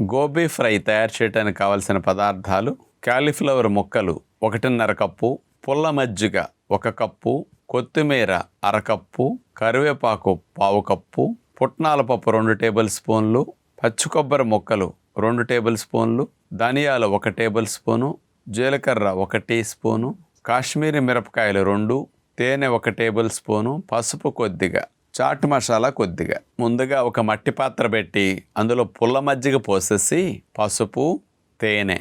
Gobi fry తయారు చేయడానికి కావలసిన పదార్థాలు కాలీఫ్లవర్ ముక్కలు ఒకటిన్నర కప్పు పుల్ల మజ్జిగ ఒక కప్పు కొత్తిమీర అరకప్పు కరివేపాకు పావు కప్పు పుట్నాల పప్పు రెండు టేబుల్ స్పూన్లు పచ్చి కొబ్బరి ముక్కలు రెండు టేబుల్ స్పూన్లు ధనియాలు ఒక టేబుల్ స్పూను జీలకర్ర ఒక టీ స్పూను కాశ్మీరీ మిరపకాయలు రెండు తేనె ఒక టేబుల్ స్పూను పసుపు కొద్దిగా. చాట్ మసాలా కొద్దిగా. ముందుగా ఒక మట్టి పాత్ర పెట్టి అందులో పుల్ల మజ్జిగ పోసేసి పసుపు తేనె.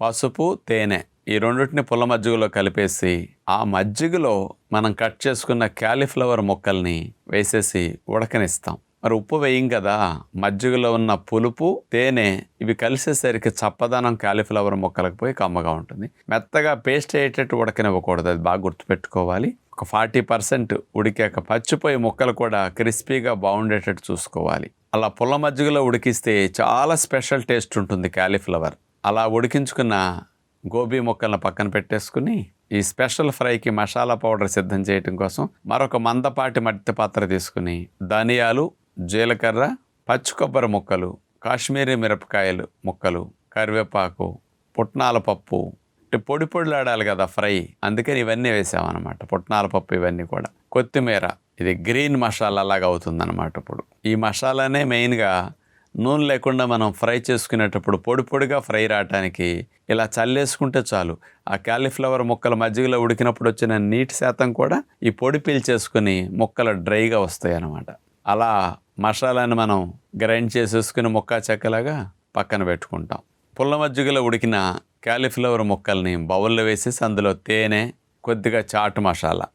పసుపు తేనె ఈ రెండింటిని పుల్ల మజ్జిగలో కలిపేసి ఆ మజ్జిగలో మనం కట్ చేసుకున్న క్యాలీఫ్లవర్ ముక్కల్ని వేసేసి ఉడకనిస్తాం. మరి ఉప్పు వేయం కదా. మజ్జిగలో ఉన్న పులుపు తేనె ఇవి కలిసేసరికి చప్పదనం కాలీఫ్లవర్ మొక్కలకు పోయి కమ్మగా ఉంటుంది. మెత్తగా పేస్ట్ అయ్యేటట్టు ఉడకనివ్వకూడదు. అది బాగా గుర్తుపెట్టుకోవాలి. ఒక ఫార్టీ పర్సెంట్ ఉడికాక పచ్చిపోయి ముక్కలు కూడా క్రిస్పీగా బాగుండేటట్టు చూసుకోవాలి. అలా పుల్ల మజ్జిగలో ఉడికిస్తే చాలా స్పెషల్ టేస్ట్ ఉంటుంది కాలీఫ్లవర్ అలా ఉడికించుకున్న గోబీ మొక్కలను పక్కన పెట్టేసుకుని ఈ స్పెషల్ ఫ్రైకి మసాలా పౌడర్ సిద్ధం చేయటం కోసం మరొక మందపాటి మట్టి పాత్ర తీసుకుని ధనియాలు జీలకర్ర పచ్చి కొబ్బరి ముక్కలు కాశ్మీరీ మిరపకాయలు ముక్కలు కరివేపాకు పుట్నాల పప్పు. అంటే పొడి పొడిలాడాలి కదా ఫ్రై. అందుకని ఇవన్నీ వేసామన్నమాట. పుట్నాల పప్పు ఇవన్నీ కూడా. కొత్తిమీర ఇది గ్రీన్ మసాలా లాగా అవుతుందన్నమాట ఇప్పుడు. ఈ మసాలానే మెయిన్గా నూనె లేకుండా మనం ఫ్రై చేసుకునేటప్పుడు పొడి పొడిగా ఫ్రై రావటానికి ఇలా చల్లేసుకుంటే చాలు. ఆ క్యాలీఫ్లవర్ ముక్కలు మజ్జిగలో ఉడికినప్పుడు వచ్చిన నీటి శాతం కూడా ఈ పొడి పీల్చేసుకుని ముక్కలు డ్రైగా వస్తాయి అన్నమాట అలా మసాలాని మనం గ్రైండ్ చేసేసుకుని ముక్క చెక్కలాగా పక్కన పెట్టుకుంటాం. పుల్ల మజ్జిగలో ఉడికిన క్యాలీఫ్లవర్ ముక్కల్ని బౌల్లో వేసేసి అందులో తేనె కొద్దిగా చాటు మసాలా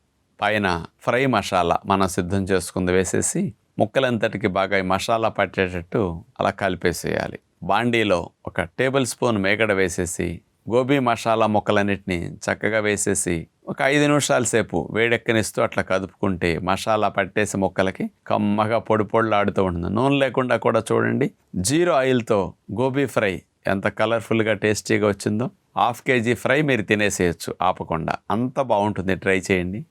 పైన ఫ్రై మసాలా మనం సిద్ధం చేసుకుంది వేసేసి ముక్కలంతటికి బాగా ఈ మసాలా పట్టేటట్టు అలా కలిపేసేయాలి. బాండీలో ఒక టేబుల్ స్పూన్ మేకడ వేసేసి గోబీ మసాలా ముక్కలన్నిటిని చక్కగా వేసేసి ఒక ఐదు నిమిషాల సేపు వేడెక్కనిస్తూ అట్లా కదుపుకుంటే మసాలా పట్టేసి ముక్కలకి కమ్మగా పొడి పొడిలాడుతూ ఉంటుంది. నూనె లేకుండా కూడా చూడండి. జీరో ఆయిల్తో గోబీ ఫ్రై ఎంత కలర్ఫుల్గా టేస్టీగా వచ్చిందో హాఫ్ కేజీ ఫ్రై మీరు తినేసేయచ్చు ఆపకుండా. అంత బాగుంటుంది. ట్రై చేయండి.